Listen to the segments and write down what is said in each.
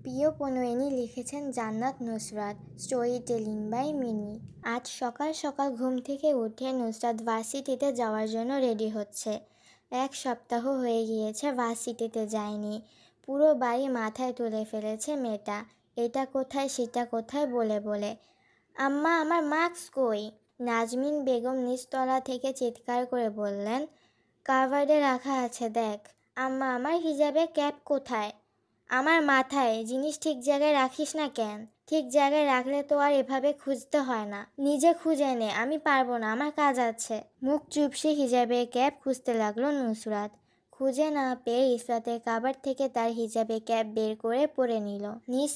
প্রিয় পনোয়েনি লিখেছেন Jannat Nusrat, story telling by Mini. আজ সকাল সকাল ঘুম থেকে উঠে নুসরাত ভার্সিটিতে যাওয়ার জন্য রেডি হচ্ছে। এক সপ্তাহ হয়ে গিয়েছে ভার্সিটিতে যায়নি। পুরো বাড়ি মাথায় তুলে ফেলেছে মেয়েটা। এটা কোথায়, সেটা কোথায় বলে বলে। আম্মা, আমার মাস্ক কই? নাজমিন বেগম নিচতলা থেকে চিৎকার করে বললেন কাভার্ডে রাখা আছে, দেখ। আম্মা, আমার হিজাবে ক্যাপ কোথায়? আমার মাথায় জিনিস ঠিক জায়গায় রাখিস না কেন? ঠিক জায়গায় রাখলে তো আর এভাবে খুঁজতে হয় না। নিজে খুঁজে নে, আমি পারব না, আমার কাজ আছে। মুখ চুপসে হিজাবে ক্যাব খুঁজতে লাগল নুসরাত। খুঁজে না পেয়ে ইসরাতের কাবার থেকে তার হিজাবে ক্যাব বের করে পরে নিল।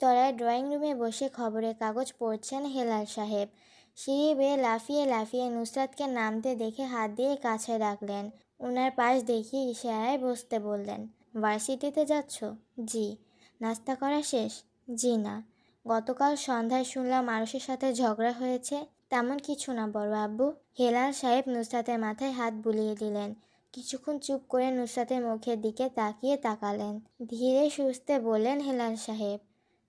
তলায় ড্রয়িং রুমে বসে খবরের কাগজ পড়ছেন হেলাল সাহেব। সিঁড়ি বেয়ে লাফিয়ে লাফিয়ে নুসরাতকে নামতে দেখে হাত দিয়ে কাছে রাখলেন। ওনার পাশ দেখিয়ে ইশারায় বসতে বললেন, ভার্সিটিতে যাচ্ছ? জি। নাস্তা করা শেষ? জি না। গতকাল সন্ধ্যায় শুনলাম মানুষের সাথে ঝগড়া হয়েছে। তেমন কিছু না, বড় আব্বু। হেলাল সাহেব নুসরাতের মাথায় হাত বুলিয়ে দিলেন। কিছুক্ষণ চুপ করে নুসরাতের মুখের দিকে তাকিয়ে তাকালেন। ধীরে সুস্থে বললেন হেলাল সাহেব,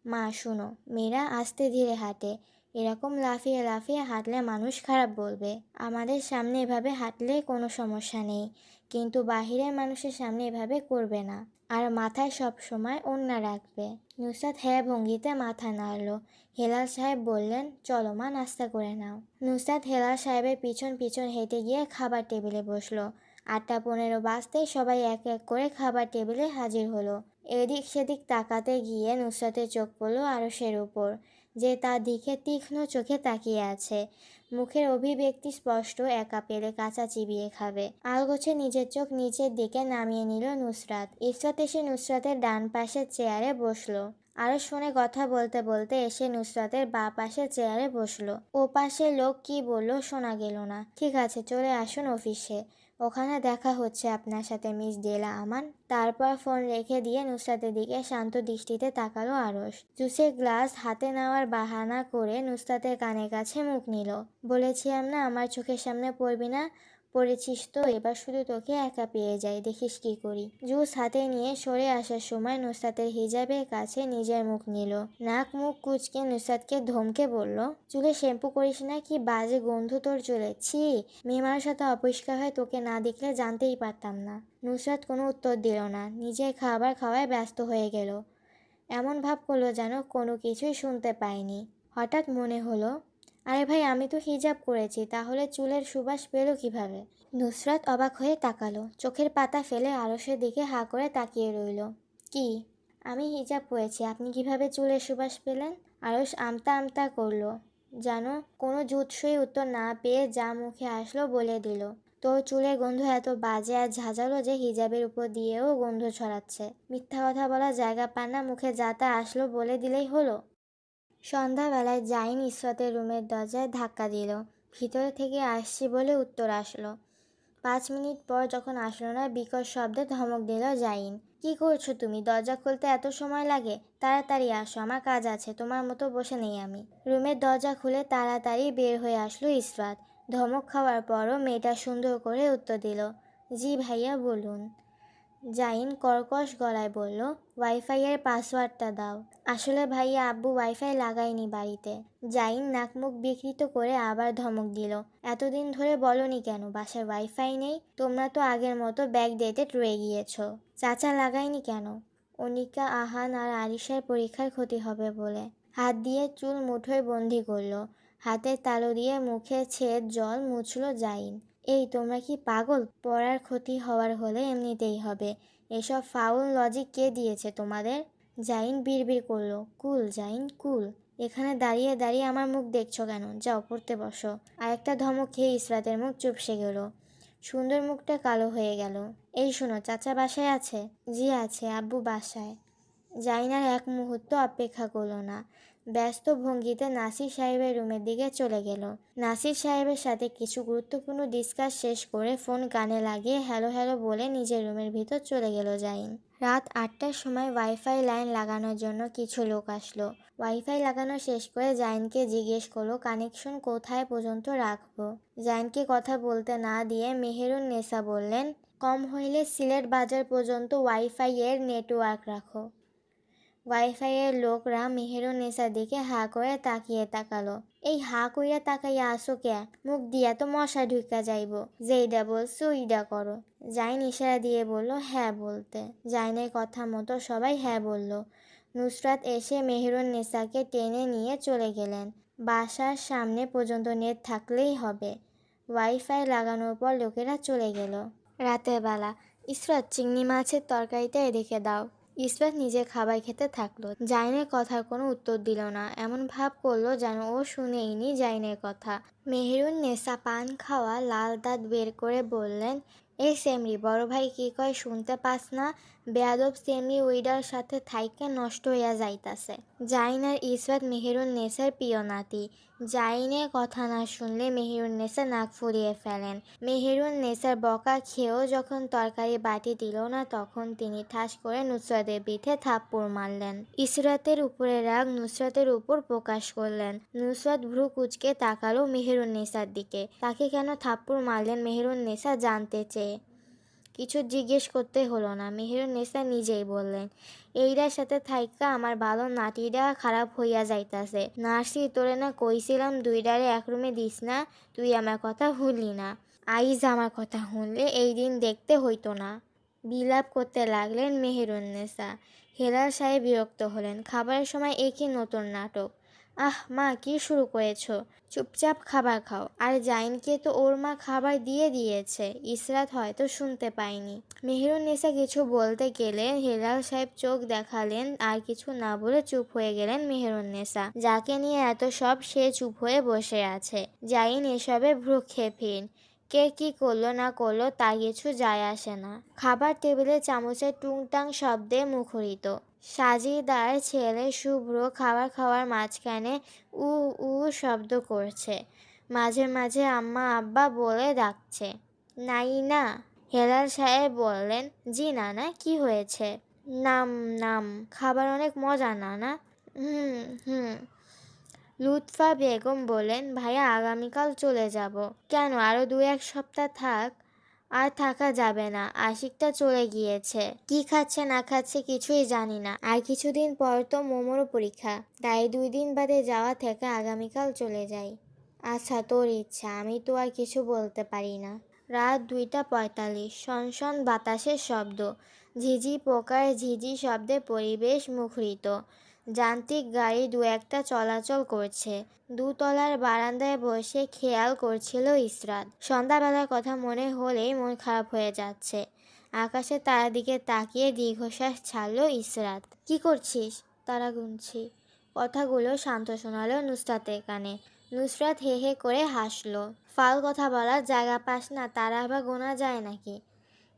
মা, শুনো, মেয়েরা আস্তে ধীরে হাঁটে। এরকম লাফিয়ে লাফিয়ে হাঁটলে মানুষ খারাপ বলবে। আমাদের সামনে এভাবে হাঁটলে কোনো সমস্যা নেই। কিন্তু বাহিরের মানুষের সামনে এভাবে করবে না। আর মাথায় সব সময় ওন্না রাখবে। নুসরাত হ্যাঁ ভঙ্গিতে মাথা নাড়ল। হেলাল সাহেব বললেন, চলো মা, নাস্তা করে নাও। নুসরাত হেলাল সাহেবের পিছন পিছন হেঁটে গিয়ে খাবার টেবিলে বসল। আটটা পনেরো বাজতেই সবাই এক এক করে খাবার টেবিলে হাজির হলো। এদিক সেদিক তাকাতে গিয়ে নুসরাতের চোখ পড়ল আরসের উপর, যে তার দিকে তীক্ষ্ণ চোখে তাকিয়ে আছে। মুখের অভিব্যক্তি স্পষ্ট, একা পেলে কাঁচা চিবিয়ে খাবে। আলগোছে নিজের চোখ নিচের দিকে নামিয়ে নিল নুসরাত। ইসরাত এসে নুসরাতের ডান পাশের চেয়ারে বসল। আরও শুনে কথা বলতে বলতে এসে নুসরাতের বা পাশে চেয়ারে বসল। ও পাশে লোক কি বলল শোনা গেল না। ঠিক আছে, চলে আসুন অফিসে। ওখানে দেখা হচ্ছে আপনার সাথে মিস ডেলা আমান। তারপর ফোন রেখে দিয়ে নুসরাতের দিকে শান্ত দৃষ্টিতে তাকালো আরস জুসের গ্লাস হাতে নেওয়ার বাহানা করে নুসরাতের কানের কাছে মুখ নিল। বলেছিলাম না, আমার চোখের সামনে পড়বি না? পড়েছিস তো, এবার শুধু তোকে একা পেয়ে যাই, দেখিস কি করি। জুস হাতে নিয়ে সরে আসার সময় নুসরাতের হিজাবের কাছে নিজের মুখ নিল। নাক মুখ কুচকে নুসরাতকে ধমকে বলল, চুলে শ্যাম্পু করিস না কি বাজে গন্ধ তোর চুলে? ছি মেয়ে মানুষের সাথে অপরিষ্কার হয় তোকে না দেখলে জানতেই পারতাম না। নুসরাত কোনো উত্তর দিল না, নিজের খাবার খাওয়ায় ব্যস্ত হয়ে গেল। এমন ভাব করল যেন কোনো কিছুই শুনতে পায়নি। হঠাৎ মনে হলো আরে ভাই, আমি তো হিজাব করেছি, তাহলে চুলের সুবাস পেল কীভাবে? নুসরাত অবাক হয়ে তাকালো, চোখের পাতা ফেলে আরসের দিকে হা করে তাকিয়ে রইল। কি? আমি হিজাব করেছি, আপনি কীভাবে চুলের সুবাস পেলেন? আরস আমতা আমতা করল জানো কোনো জুৎসই উত্তর না পেয়ে যা মুখে আসলো বলে দিল। তোর চুলের গন্ধ এত বাজে আর ঝাঁঝালো যে হিজাবের উপর দিয়েও গন্ধ ছড়াচ্ছে। মিথ্যা কথা বলা জায়গা পান না, মুখে যা তা আসলো বলে দিলেই হলো। সন্ধ্যাবেলায় জাইন ইসরাতের রুমের দরজায় ধাক্কা দিল। ভিতরে থেকে আসছি বলে উত্তর আসলো। পাঁচ মিনিট পর যখন আসলো না, বিকট শব্দে ধমক দিল জাইন। কি করছ তুমি? দরজা খুলতে এত সময় লাগে? তাড়াতাড়ি আসো, আমার কাজ আছে, তোমার মতো বসে নেই আমি। রুমের দরজা খুলে তাড়াতাড়ি বের হয়ে আসলো ইসরাত। ধমক খাওয়ার পরও মেয়েটা সুন্দর করে উত্তর দিল, জি ভাইয়া, বলুন। জাইন কর্কশ গলায় বলল ওয়াইফাইয়ের পাসওয়ার্ডটা দাও। আসলে ভাইয়া আব্বু ওয়াইফাই লাগায়নি বাড়িতে। জাইন নাকমুখ বিকৃত করে আবার ধমক দিল, এতদিন ধরে বলনি কেন? বাসায় ওয়াইফাই নেই? তোমরা তো আগের মতো ব্যাগ ডেটেড রয়ে গিয়েছো। চাচা লাগায়নি কেন? অনিকা, আহান আর আরিশার পরীক্ষার ক্ষতি হবে বলে হাত দিয়ে চুল মুঠোয় বন্দি করল। হাতের তালু দিয়ে মুখে ছেদ জল মুছলো জাইন। এই, তোমরা কি পাগল? পড়ার ক্ষতি হওয়ার হলে এমনিতেই হবে। এসব ফাউল লজিক কে দিয়েছে তোমাদের? জাইন বিড়বিড় করল। কুল, জাইন, কুল। এখানে দাঁড়িয়ে দাঁড়িয়ে আমার মুখ দেখছ কেন? যাও, পড়তে বসো। আর একটা ধমক খেয়ে ইসরাতের মুখ চুপসে গেল। সুন্দর মুখটা কালো হয়ে গেল। এই শোনো, চাচা বাসায় আছে? জি, আছে। আব্বু বাসায়। জাইনার এক মুহূর্ত অপেক্ষা করল না। ব্যস্ত ভঙ্গিতে নাসির সাহেবের রুমের দিকে চলে গেল। নাসির সাহেবের সাথে কিছু গুরুত্বপূর্ণ ডিসকাস শেষ করে ফোন কানে লাগিয়ে হ্যালো হ্যালো বলে নিজের রুমের ভিতর চলে গেল জাইন। রাত আটটার সময় ওয়াইফাই লাইন লাগানোর জন্য কিছু লোক আসলো। ওয়াইফাই লাগানো শেষ করে জাইনকে জিজ্ঞেস করল, কানেকশন কোথায় পর্যন্ত রাখব? জাইনকে কথা বলতে না দিয়ে মেহেরুন নেসা বললেন, কম হইলে সিলেট বাজার পর্যন্ত ওয়াইফাই এর নেটওয়ার্ক রাখো। ওয়াইফাইয়ের লোকরা মেহেরুন্নেসার দিকে হা করে তাকিয়ে তাকালো। এই হা কইরা তাকাইয়া আসো কে মুখ দিয়া তো মশা ঢুকা যাইব। যেইডা বলছো ওইডা করো। জাইন ইশারা দিয়ে বলল হ্যাঁ বলতে। জাইনের কথা মতো সবাই হ্যাঁ বলল। নুসরাত এসে মেহেরুন্নেসাকে টেনে নিয়ে চলে গেলেন। বাসার সামনে পর্যন্ত নেট থাকলেই হবে। ওয়াইফাই লাগানোর পর লোকেরা চলে গেল। রাতের বেলা, ইসরাত চিংড়ি মাছের তরকারিটা এদিকে দাও। ইসরাত নিজে খাবার খেতে থাকল। জাইনের কথার কোনো উত্তর দিল না। এমন ভাব করল যেন ও শুনেইনি জাইনের কথা। মেহেরুন নেশা পান খাওয়া লাল দাঁত বের করে বললেন এই সেমরি, বড় ভাই কি কয় শুনতে পাস না? বেয়াদব সেমরি উইডার সাথে থাইকে নষ্ট হইয়া যাইতাছে। জাইন আর ইসরাত মেহেরুন নেসার প্রিয় নাতি। জাইনের কথা না শুনলে মেহেরুন নেসা নাক ফুরিয়ে ফেলেন। মেহেরুন নেসার বকা খেয়েও যখন তরকারি বাটি দিল না, তখন তিনি ঠাস করে নুসরাতের পিঠে থাপ্পড় মারলেন। ইসরাতের উপরে রাগ নুসরাতের উপর প্রকাশ করলেন। নুসরাত ভ্রু কুচকে তাকালো মেহেরুন নেসার দিকে। তাকে কেন থাপ্পড় মারলেন মেহেরুন নেসা জানতে চেয়ে। কিছু জিজ্ঞেস করতে হলো না। মেহেরুন নেসা নিজেই বললেন এইটার সাথে থাইকা আমার ভালো নাতিটা খারাপ হইয়া যাইতাছে। নার্সি, তোরে না কইছিলাম দুইটারে এক রুমে দিস না, তুই আমার কথা ভুললি না। আইজ আমার কথা শুনলে এই দিন দেখতে হইতো না। বিলাপ করতে লাগলেন মেহেরুন্নেসা হেলাল সাহেব বিরক্ত হলেন। খাবারের সময় একই নতুন নাটক। আহ, মা, কি শুরু করেছ? চুপচাপ খাবার খাও। আর জাইনকে তো ওর মা খাবার দিয়ে দিয়েছে। ইসরাত হয়তো শুনতে পায়নি। মেহেরুন্নেসা কিছু বলতে গেলে হেলাল সাহেব চোখ দেখালেন, আর কিছু না বলে চুপ হয়ে গেলেন মেহেরুন্নেসা যাকে নিয়ে এত সব, সে চুপ হয়ে বসে আছে। জাইন এসবে ভ্রুক্ষেপহীন কে কি করল, না করল, তা কিছু যায় আসে না। খাবার টেবিলে চামচের টুংটাং শব্দে মুখরিত। সাজিদার ছেলে শুভ্র খাবার খাওয়ার মাঝখানে উ উ শব্দ করছে। মাঝে মাঝে আম্মা আব্বা বলে ডাকছে। নাই না হেলাল সাহেব বললেন, জি না না কি হয়েছে? নাম নাম, খাবার অনেক মজা না না হুম হুম। লুৎফা বেগম বলেন ভাইয়া, আগামীকাল চলে যাব। কেন আরও দু এক সপ্তাহ থাক। আর থাকা যাবে না। আশিকটা চলে গিয়েছে। কি খাচ্ছে, না খাচ্ছে কিছুই জানি না। আর কিছুদিন পর তো মোমোরও পরীক্ষা। তাই দুই দিন বাদে যাওয়া থেকে আগামীকাল চলে যাই। আচ্ছা তোর ইচ্ছা। আমি তো আর কিছু বলতে পারি না। রাত দুইটা পঁয়তাল্লিশ। শনশন বাতাসের শব্দ। ঝিঝি পোকার ঝিঝি শব্দে পরিবেশ মুখরিত। যান্ত্রিক গাড়ি দু একটা চলাচল করছে। দুতলার বারান্দায় বসে খেয়াল করছিল ইসরাত। সন্ধ্যাবেলার কথা মনে হলেই মন খারাপ হয়ে যাচ্ছে। আকাশে তারার দিকে তাকিয়ে দীর্ঘশ্বাস ছাড়লো ইসরাত। কি করছিস? তারা গুনছি। কথাগুলো শান্ত শোনালো নুসরাতের কানে। নুসরাত হে হে করে হাসলো। ফাল কথা বলার জায়গা পাস না, তারা আবার গোনা যায় নাকি?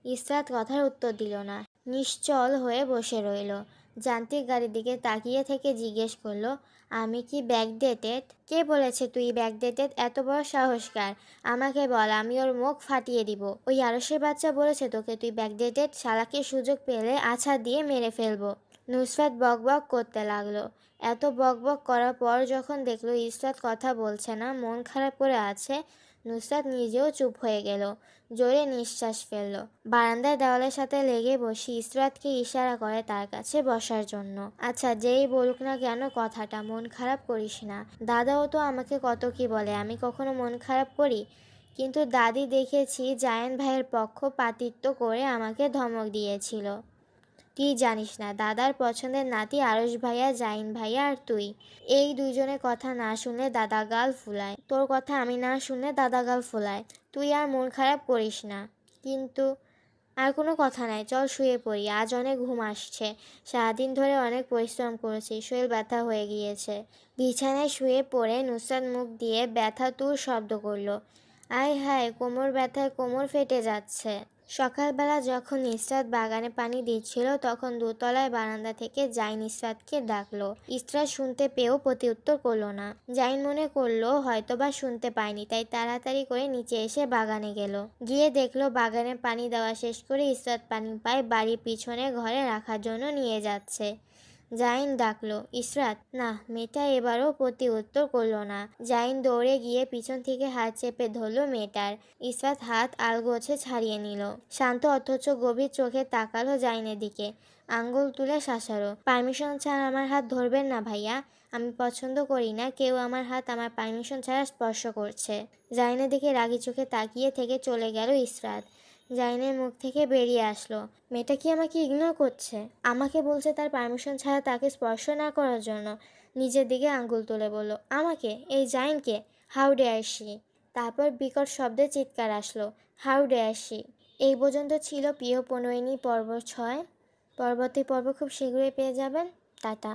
ইসরাত কথার উত্তর দিল না। নিশ্চল হয়ে বসে রইল। যান্ত্রিক গাড়ির দিকে তাকিয়ে থেকে জিজ্ঞেস করল, আমি কি ব্যাগ ডেটেড কে বলেছে তুই ব্যাগ ডেটেড এত বড় সাহসকার আমাকে বল, আমি ওর মুখ ফাটিয়ে দিব। ওই আরসের বাচ্চা বলেছে তোকে তুই ব্যাগ ডেটেড শালাকে সুযোগ পেলে আছা দিয়ে মেরে ফেলব। নুসরাত বকবক করতে লাগল। এত বকবক করার পর যখন দেখল ইসরাত কথা বলছে না, মন খারাপ করে আছে নুসরাত নিজেও চুপ হয়ে গেল। জোরে নিঃশ্বাস ফেলল। বারান্দার দেওয়ালের সাথে লেগে বসে ইসরাতকে ইশারা করে তার কাছে বসার জন্য। আচ্ছা যেই বলুক না কেন কথাটা, মন খারাপ করিস না। দাদাও তো আমাকে কত কি বলে, আমি কখনো মন খারাপ করি? কিন্তু দাদি দেখেছি জায়ান ভাইয়ের পক্ষ পাতিত্ব করে আমাকে ধমক দিয়েছিল। তুই জানিস না, দাদার পছন্দের নাতি আরস ভাইয়া, জাইন ভাইয়া আর তুই। এই দুইজনের কথা না শুনলে দাদা গাল ফুলায়। তোর কথা আমি না শুনলে দাদা গাল ফুলায়। তুই আর মন খারাপ করিস না। কিন্তু আর কোনো কথা নাই, চল শুয়ে পড়ি। আজ অনেক ঘুম আসছে। সারাদিন ধরে অনেক পরিশ্রম করেছি, শরীর ব্যথা হয়ে গিয়েছে। বিছানায় শুয়ে পড়ে নুসরাত মুখ দিয়ে ব্যথা তুর শব্দ করল। আয় হায়, কোমর ব্যথায় কোমর ফেটে যাচ্ছে। সকালবেলা যখন ইসরাত বাগানে পানি দিচ্ছিল, তখন দোতলায় বারান্দা থেকে জাইন ইসরাতকে ডাকলো। ইসরাত শুনতে পেয়েও প্রতিউত্তর করল না। জাইন মনে করল, হয়তোবা শুনতে পায়নি, তাই তাড়াতাড়ি করে নিচে এসে বাগানে গেল। গিয়ে দেখল, বাগানে পানি দেওয়া শেষ করে ইসরাত পানি পায় বাড়ির পিছনে ঘরে রাখার জন্য নিয়ে যাচ্ছে। জাইন ডাকলো ইসরাত না, মেয়েটা এবারও প্রতি উত্তর করল না। জাইন দৌড়ে গিয়ে পিছন থেকে হাত চেপে ধরলো মেয়েটার। ইসরাত হাত আলগোছে ছাড়িয়ে নিল। শান্ত অথচ গভীর চোখে তাকালো জাইনের দিকে। আঙ্গুল তুলে শাসারো পারমিশন ছাড়া আমার হাত ধরবেন না ভাইয়া। আমি পছন্দ করি না, কেউ আমার হাত আমার পারমিশন ছাড়া স্পর্শ করছে। জাইনের দিকে রাগি চোখে তাকিয়ে থেকে চলে গেল ইসরাত জাইনের মুখ থেকে বেরিয়ে আসলো। মেয়েটা কি আমাকে ইগনোর করছে? আমাকে বলছে তার পারমিশন ছাড়া তাকে স্পর্শ না করার জন্য। নিজের দিকে আঙ্গুল তুলে বলল, আমাকে? এই জাইনকে? হাউ ডে আসি তারপর বিকট শব্দে চিৎকার আসলো হাউ ডে আসি এই পর্যন্ত ছিল প্রিয় পনৈনী পর্ব ছয়। পরবর্তী পর্ব খুব শীঘ্রই পেয়ে যাবেন। টাটা।